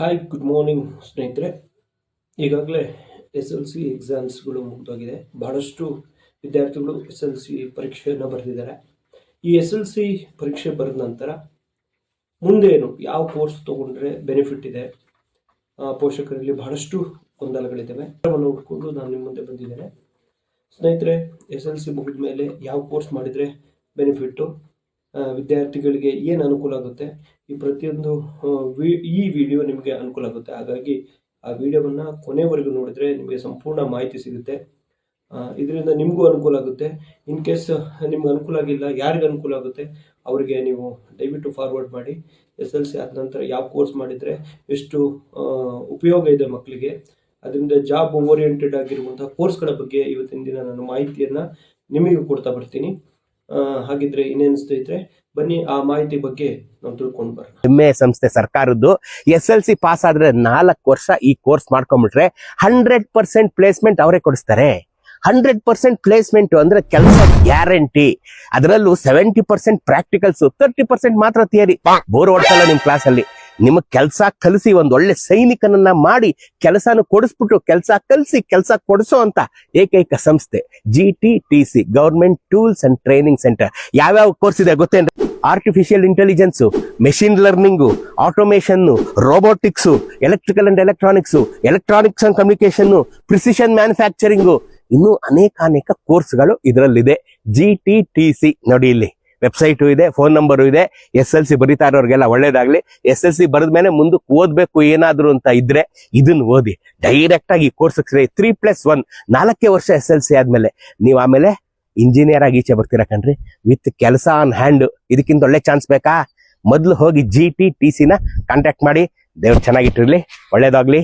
Hi good morning ಸ್ನೇಹಿತರೆ. ಈಗಾಗಲೇ S L C ಎಕ್ಸಾಮ್ಸ್ಗಳು ಮುಗಿದೋಗಿದೆ. ಬಹಳಷ್ಟು ವಿದ್ಯಾರ್ಥಿಗಳು ಎಸ್ ಎಲ್ ಸಿ ಪರೀಕ್ಷೆಯನ್ನು ಬರೆದಿದ್ದಾರೆ. ಈ ಎಸ್ ಎಲ್ ಸಿ ಪರೀಕ್ಷೆ ಬರೆದ ನಂತರ ಮುಂದೇನು, ಯಾವ ಕೋರ್ಸ್ ತೊಗೊಂಡ್ರೆ ಬೆನಿಫಿಟ್ ಇದೆ? ಪೋಷಕರಲ್ಲಿ ಬಹಳಷ್ಟು ಗೊಂದಲಗಳಿದ್ದಾವೆ. ಹುಡ್ಕೊಂಡು ನಾನು ನಿಮ್ಮ ಮುಂದೆ ಬಂದಿದ್ದೇನೆ. ಸ್ನೇಹಿತರೆ ಎಸ್ ಎಲ್ ಸಿ ಮುಗಿದ ಮೇಲೆ ಯಾವ ಕೋರ್ಸ್ ಮಾಡಿದರೆ ಬೆನಿಫಿಟ್ಟು? ವಿದ್ಯಾರ್ಥಿಗಳಿಗೆ ಏನು ಅನುಕೂಲ ಆಗುತ್ತೆ? ಈ ಪ್ರತಿಯೊಂದು ವಿ- ಈ ವಿಡಿಯೋ ನಿಮಗೆ ಅನುಕೂಲ ಆಗುತ್ತೆ. ಹಾಗಾಗಿ ಆ ವಿಡಿಯೋವನ್ನು ಕೊನೆವರೆಗೂ ನೋಡಿದ್ರೆ ನಿಮಗೆ ಸಂಪೂರ್ಣ ಮಾಹಿತಿ ಸಿಗುತ್ತೆ. ಇದರಿಂದ ನಿಮಗೂ ಅನುಕೂಲ ಆಗುತ್ತೆ. ಇನ್ ಕೇಸ್ ನಿಮ್ಗೆ ಅನುಕೂಲ ಆಗಿಲ್ಲ, ಯಾರಿಗೆ ಅನುಕೂಲ ಆಗುತ್ತೆ, ಅವರಿಗೆ ನೀವು ದಯವಿಟ್ಟು ಫಾರ್ವರ್ಡ್ ಮಾಡಿ. ಎಸ್ ಎಲ್ ಸಿ ಆದ ನಂತರ ಯಾವ ಕೋರ್ಸ್ ಮಾಡಿದರೆ ಎಷ್ಟು ಉಪಯೋಗ ಇದೆ ಮಕ್ಕಳಿಗೆ ಅದರಿಂದ ಜಾಬ್ ಓರಿಯೆಂಟೆಡ್ ಆಗಿರುವಂಥ ಕೋರ್ಸ್ಗಳ ಬಗ್ಗೆ ಇವತ್ತಿನ ದಿನ ನಾನು ಮಾಹಿತಿಯನ್ನು ನಿಮಗೆ ಕೊಡ್ತಾ ಬರ್ತೀನಿ. ಹಾಗಿದ್ರೆ ಇನ್ನೇನು ಸ್ನೇಹಿತರೆ, ಬನ್ನಿ ಆ ಮಾಹಿತಿ ಬಗ್ಗೆ ನಾವು ತಿಳ್ಕೊಂಡು ಬರೋಣ. ಹೆಮ್ಮೆ ಸಂಸ್ಥೆ ಸರ್ಕಾರದ್ದು, ಎಸ್ ಎಲ್ ಸಿ ಪಾಸ್ ಆದ್ರೆ ನಾಲ್ಕು ವರ್ಷ ಈ ಕೋರ್ಸ್ ಮಾಡ್ಕೊಂಡ್ಬಿಟ್ರೆ ಹಂಡ್ರೆಡ್ ಪರ್ಸೆಂಟ್ ಪ್ಲೇಸ್ಮೆಂಟ್ ಅವರೇ ಕೊಡಿಸ್ತಾರೆ. ಹಂಡ್ರೆಡ್ ಪರ್ಸೆಂಟ್ ಪ್ಲೇಸ್ಮೆಂಟ್ ಅಂದ್ರೆ ಕೆಲಸ ಗ್ಯಾರಂಟಿ ಅದರಲ್ಲೂ seventy percent practicals thirty percent ಮಾತ್ರ ಥಿಯರಿ ಬೋರ್ ಓಡ್ತಲ್ಲ ನಿಮ್ ಕ್ಲಾಸ್ ಅಲ್ಲಿ. ನಿಮಗ್ ಕೆಲಸ ಕಲಿಸಿ ಒಂದು ಒಳ್ಳೆ ಸೈನಿಕನನ್ನ ಮಾಡಿ ಕೆಲಸನ ಕೊಡಿಸ್ಬಿಟ್ಟು ಕೆಲಸ ಕಲಿಸಿ, ಕೆಲಸ ಕೊಡಿಸೋ ಅಂತ ಏಕೈಕ ಸಂಸ್ಥೆ G T T C government tools and training centre ಯಾವ್ಯಾವ ಕೋರ್ಸ್ ಇದೆ ಗೊತ್ತೇನ್ರಿ? Artificial intelligence machine learning automation robotics electrical and electronics electronics and communication precision manufacturing ಇನ್ನೂ ಅನೇಕ ಅನೇಕ ಕೋರ್ಸ್ಗಳು ಇದರಲ್ಲಿದೆ ಜಿ ಟಿ ಟಿ ಸಿ ನೋಡಿ ಇಲ್ಲಿ. ವೆಬ್ಸೈಟು ಇದೆ, ಫೋನ್ ನಂಬರು ಇದೆ, ಎಸ್ ಎಲ್ ಸಿ ಬರೀತಾ ಇರೋರಿಗೆಲ್ಲ ಒಳ್ಳೇದಾಗ್ಲಿ. ಎಸ್ ಎಲ್ ಸಿ ಬರೆದ್ಮೇಲೆ ಮುಂದಕ್ಕೆ ಓದಬೇಕು ಏನಾದ್ರು ಅಂತ ಇದ್ರೆ ಇದನ್ನ ಓದಿ. ಡೈರೆಕ್ಟ್ ಆಗಿ ಕೋರ್ಸ್ ತ್ರೀ ಪ್ಲಸ್ ಒನ್ ನಾಲ್ಕೇ ವರ್ಷ ಎಸ್ ಎಲ್ ಸಿ ಆದ್ಮೇಲೆ ನೀವು ಆಮೇಲೆ ಇಂಜಿನಿಯರ್ ಆಗಿ ಈಚೆ ಬರ್ತೀರಾ ಕಣ್ರಿ. ವಿತ್ ಕೆಲಸ ಆನ್ ಹ್ಯಾಂಡ್ ಇದಕ್ಕಿಂತ ಒಳ್ಳೆ ಚಾನ್ಸ್ ಬೇಕಾ? ಮೊದಲು ಹೋಗಿ ಜಿ ಟಿ ಟಿ ಸಿನ ಕಾಂಟ್ಯಾಕ್ಟ್ ಮಾಡಿ, ದೇವ್ರು ಚೆನ್ನಾಗಿಟ್ಟಿರ್ಲಿ, ಒಳ್ಳೇದಾಗ್ಲಿ.